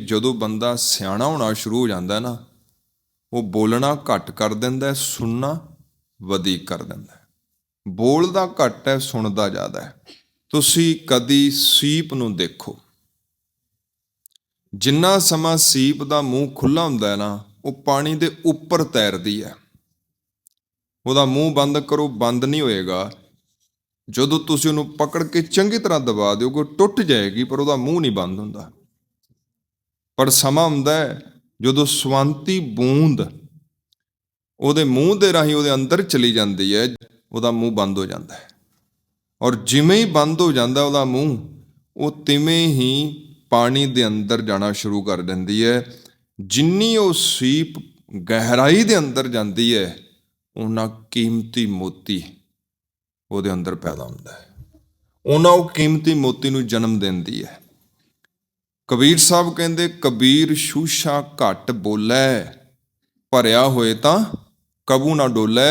ਜਦੋਂ ਬੰਦਾ ਸਿਆਣਾ ਹੋਣਾ ਸ਼ੁਰੂ ਹੋ ਜਾਂਦਾ ਨਾ, ਉਹ ਬੋਲਣਾ ਘੱਟ ਕਰ ਦਿੰਦਾ ਹੈ ਸੁਣਨਾ ਵਧੇਕ ਕਰ ਦਿੰਦਾ। ਹੈ ਬੋਲਦਾ ਘੱਟ ਹੈ, ਸੁਣਦਾ ਜ਼ਿਆਦਾ ਹੈ। ਤੁਸੀਂ ਕਦੀ ਸੀਪ ਨੂੰ ਦੇਖੋ। ਜਿੰਨਾ ਸਮਾਂ ਸੀਪ ਦਾ ਮੂੰਹ ਖੁੱਲਾ ਹੁੰਦਾ ਹੈ ਨਾ, ਉਹ ਪਾਣੀ ਦੇ ਉੱਪਰ ਤੈਰਦੀ ਹੈ। ਉਹਦਾ ਮੂੰਹ ਬੰਦ ਕਰੋ, ਬੰਦ ਨਹੀਂ ਹੋਏਗਾ। ਜਦੋਂ ਤੁਸੀਂ ਉਹਨੂੰ ਪਕੜ ਕੇ ਚੰਗੀ ਤਰ੍ਹਾਂ ਦਬਾ ਦਿਓਗੇ, ਉਹ ਟੁੱਟ ਜਾਏਗੀ, ਪਰ ਉਹਦਾ ਮੂੰਹ ਨਹੀਂ ਬੰਦ ਹੁੰਦਾ। ਪਰ ਸਮਾਂ ਹੁੰਦਾ ਹੈ ਜਦੋਂ ਸਵੰਤੀ ਬੂੰਦ ਉਹਦੇ ਮੂੰਹ ਦੇ ਰਾਹੀਂ ਉਹਦੇ ਅੰਦਰ ਚਲੀ ਜਾਂਦੀ ਹੈ, ਉਹਦਾ ਮੂੰਹ ਬੰਦ ਹੋ ਜਾਂਦਾ ਹੈ। ਔਰ ਜਿਵੇਂ ਹੀ ਬੰਦ ਹੋ ਜਾਂਦਾ ਉਹਦਾ ਮੂੰਹ, ਉਹ ਤਿਵੇਂ ਹੀ ਪਾਣੀ ਦੇ ਅੰਦਰ ਜਾਣਾ ਸ਼ੁਰੂ ਕਰ ਦਿੰਦੀ ਹੈ। ਜਿੰਨੀ ਉਹ ਸੀਪ ਗਹਿਰਾਈ ਦੇ ਅੰਦਰ ਜਾਂਦੀ ਹੈ, ਉਹਨਾਂ ਕੀਮਤੀ ਮੋਤੀ ਉਹਦੇ ਅੰਦਰ ਪੈਦਾ ਹੁੰਦਾ ਹੈ। ਉਹਨਾਂ ਉਹ ਕੀਮਤੀ ਮੋਤੀ ਨੂੰ ਜਨਮ ਦਿੰਦੀ ਹੈ। ਕਬੀਰ ਸਾਹਿਬ ਕਹਿੰਦੇ ਕਬੀਰ ਸ਼ੂਸ਼ਾ ਘਟ ਬੋਲੇ ਭਰਿਆ ਹੋਏ ਤਾਂ ਕਬੂ ਨਾ ਡੋਲੇ